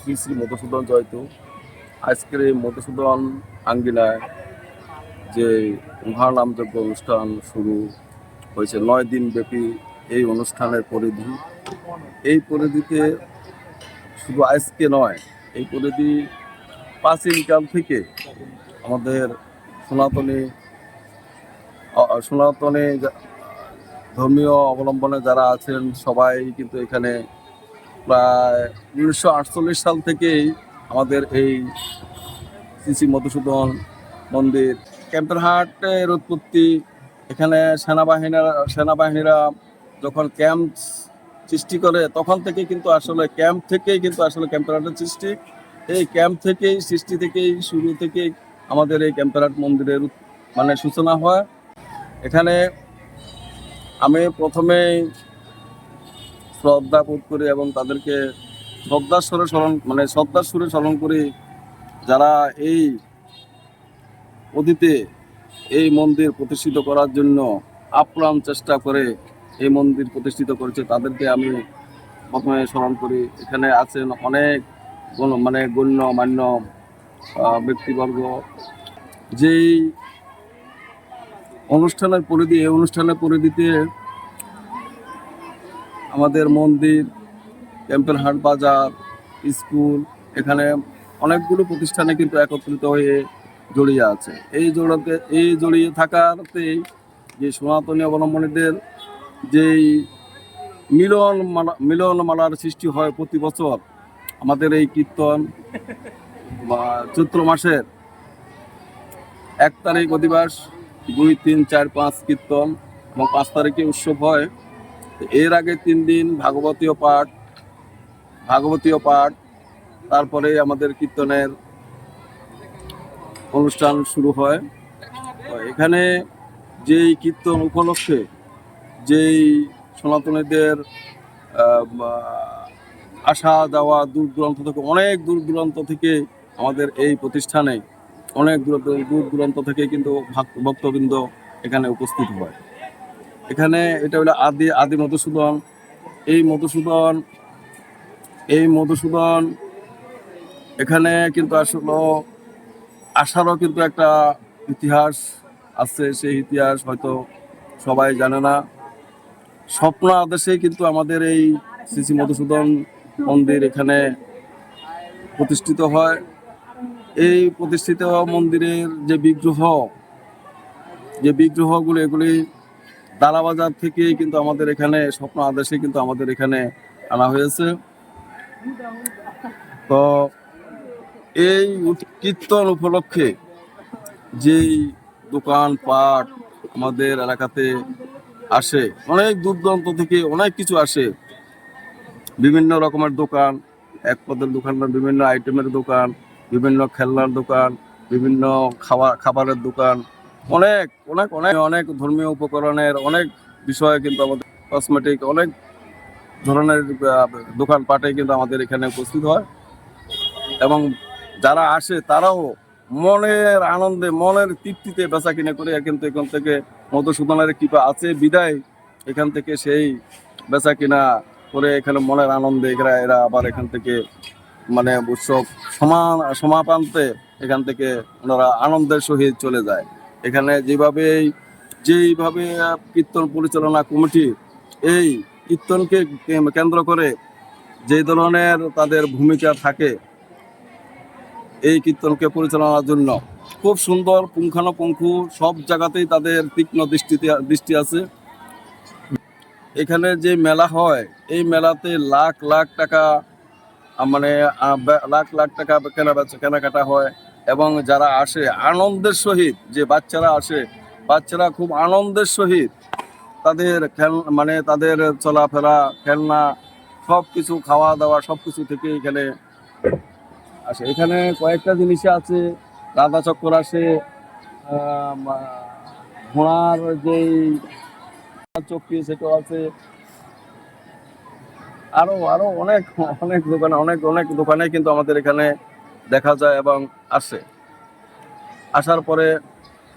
শ্রী শ্রী মধুসূদন জয়তু। আজকের এই মধুসূদন আঙ্গিনায় যে মহানামযজ্ঞ অনুষ্ঠান শুরু হয়েছে, নয় দিন ব্যাপী এই অনুষ্ঠানের পরিধি। এই পরিধিতে শুধু আজকে নয়, এই পরিধি প্রাচীনকাল থেকে আমাদের সনাতনী সনাতনী ধর্মীয় অবলম্বনে যারা আছেন সবাই কিন্তু এখানে প্রায় উনিশশো আটচল্লিশ সাল থেকেই আমাদের এই শ্রী মধুসূদন মন্দির ক্যাম্পেরহাটের উৎপত্তি এখানে সেনাবাহিনীরা সেনাবাহিনীরা যখন ক্যাম্প সৃষ্টি করে, তখন থেকে কিন্তু আসলে ক্যাম্প থেকেই কিন্তু আসলে ক্যাম্পেরহাটের সৃষ্টি। এই ক্যাম্প থেকেই, সৃষ্টি থেকেই, শুরু থেকেই আমাদের এই ক্যাম্পেরহাট মন্দিরের মানে সূচনা হয়। এখানে আমি প্রথমেই শ্রদ্ধা বোধ করি এবং তাদেরকে শ্রদ্ধার সুরে স্মরণ মানে শ্রদ্ধার সুরে স্মরণ করি যারা এই অতীতে এই মন্দির প্রতিষ্ঠিত করার জন্য আপ্রাণ চেষ্টা করে এই মন্দির প্রতিষ্ঠিত করেছে, তাদেরকে আমি প্রথমে স্মরণ করি। এখানে আছেন অনেক মানে গণ্য, মান্য ব্যক্তিবর্গ। যেই অনুষ্ঠানের পরিধি, এই অনুষ্ঠানের পরিধিতে আমাদের মন্দির ক্যাম্পের হাট বাজার, স্কুল, এখানে অনেকগুলো প্রতিষ্ঠানে কিন্তু একত্রিত হয়ে জড়িয়ে আছে। এই জড়াতে এই জড়িয়ে থাকাতেই যে সনাতনী অবলম্বনীদের যেই মিলন মালা, মিলন মালার সৃষ্টি হয় প্রতি বছর, আমাদের এই কীর্তন বা চৈত্র মাসের এক তারিখ অধিবাস, দুই, তিন, চার, পাঁচ কীর্তন এবং পাঁচ তারিখে উৎসব হয়। এর আগে তিন দিন ভাগবতীয় পাঠ ভাগবতীয় পাঠ, তারপরে আমাদের কীর্তনের অনুষ্ঠান শুরু হয়। এখানে যেই কীর্তন উপলক্ষে, যেই সনাতনীদের আসা যাওয়া দূর দূরান্ত থেকে, অনেক দূর দূরান্ত থেকে আমাদের এই প্রতিষ্ঠানে, অনেক দূর দূর দূরান্ত থেকে কিন্তু ভক্ত- ভক্তবৃন্দ এখানে উপস্থিত হয়। এখানে এটা হলো আদি আদি মধুসূদন। এই মধুসূদন এই মধুসূদন এখানে কিন্তু আসলে আসারও কিন্তু একটা ইতিহাস আছে, সেই ইতিহাস হয়তো সবাই জানে না। স্বপ্ন আদেশে কিন্তু আমাদের এই শ্রী শ্রী মধুসূদন মন্দির এখানে প্রতিষ্ঠিত হয়। এই প্রতিষ্ঠিত মন্দিরের যে বিগ্রহ, যে বিগ্রহগুলো, এগুলি দালাবাজার থেকে কিন্তু আমাদের এখানে, স্বপ্ন আদেশে কিন্তু আমাদের এখানে আনা হয়েছে। তো এই কীর্তন উপলক্ষে যেই দোকান পাট আমাদের এলাকাতে আসে, অনেক দূর দূরান্ত থেকে অনেক কিছু আসে। বিভিন্ন রকমের দোকান, এক পদের দোকান বিভিন্ন আইটেমের দোকান, বিভিন্ন খেলনার দোকান, বিভিন্ন খাওয়া, খাবারের দোকান অনেক অনেক অনেক অনেক ধর্মীয় উপকরণের অনেক বিষয়ে কিন্তু আমাদের কসমেটিক অনেক ধরনের দোকানপাটে কিন্তু আমাদের এখানে উপস্থিত হয়। এবং যারা আসে তারাও মনের আনন্দে, মনের তৃপ্তিতে বেচা কিনে করে কিন্তু এখান থেকে মধুসূদনের কৃপা আছে, বিদায় এখান থেকে সেই বেচা কিনা করে এখানে মনের আনন্দে এরা এরা আবার এখান থেকে মানে উৎসব সমান সমাপান্তে এখান থেকে ওনারা আনন্দের সহিত চলে যায়। এখানে যেভাবে যেইভাবে কীর্তন পরিচালনা কমিটি এই কীর্তনকে কেন্দ্র করে যে ধরনের তাদের ভূমিকা থাকে এই কীর্তনকে পরিচালনার জন্য, খুব সুন্দর পুঙ্খানুপুঙ্খু সব জায়গাতেই তাদের তীক্ষ্ণ দৃষ্টিতে, দৃষ্টি আছে। এখানে যে মেলা হয়, এই মেলাতে লাখ লাখ টাকা মানে লাখ লাখ টাকা কেনা বেচা কেনাকাটা হয়। এবং যারা আসে, আনন্দের সহিত, যে বাচ্চারা আসে, বাচ্চারা খুব আনন্দের সহিত তাদের খেল মানে তাদের চলাফেরা, খেলনা সব কিছু খাওয়া দাওয়া সব কিছু থেকে এখানে আসে। এখানে কয়েকটা জিনিস আছে, রাধা চক্কর আসে ঘোড়ার যেই চক্কি সেটাও আছে। আরও আরও অনেক অনেক দোকানে, অনেক অনেক দোকানে কিন্তু আমাদের এখানে দেখা যায় এবং আসে। আসার পরে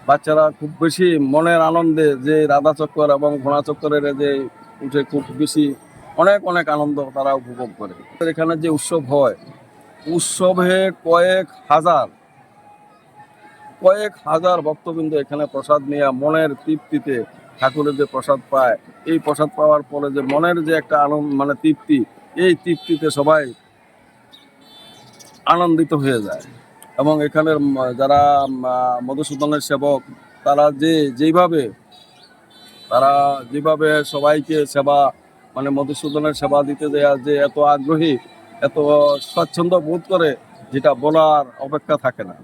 বাচ্চারা খুব বেশি মনের আনন্দে যে রাধা চক্কর এবং ঘোড়া চক্করের যে উঠে খুব বেশি অনেক অনেক আনন্দ তারা উপভোগ করে। এখানে যে উৎসব হয়, উৎসবে কয়েক হাজার কয়েক হাজার ভক্তবৃন্দ এখানে প্রসাদ নিয়ে মনের তৃপ্তিতে ঠাকুরের যে প্রসাদ পায়, এই প্রসাদ পাওয়ার পরে যে মনের যে একটা আনন্দ মানে তৃপ্তি, এই তৃপ্তিতে সবাই আনন্দিত হয়ে যায়। এবং এখানের যারা মধুসূদনের সেবক, তারা যে, যেইভাবে, তারা যেভাবে সবাইকে সেবা মানে মধুসূদনের সেবা দিতে দেয়া যে এত আগ্রহী, এত স্বাচ্ছন্দ্য বোধ করে, যেটা বলার অপেক্ষা থাকে না।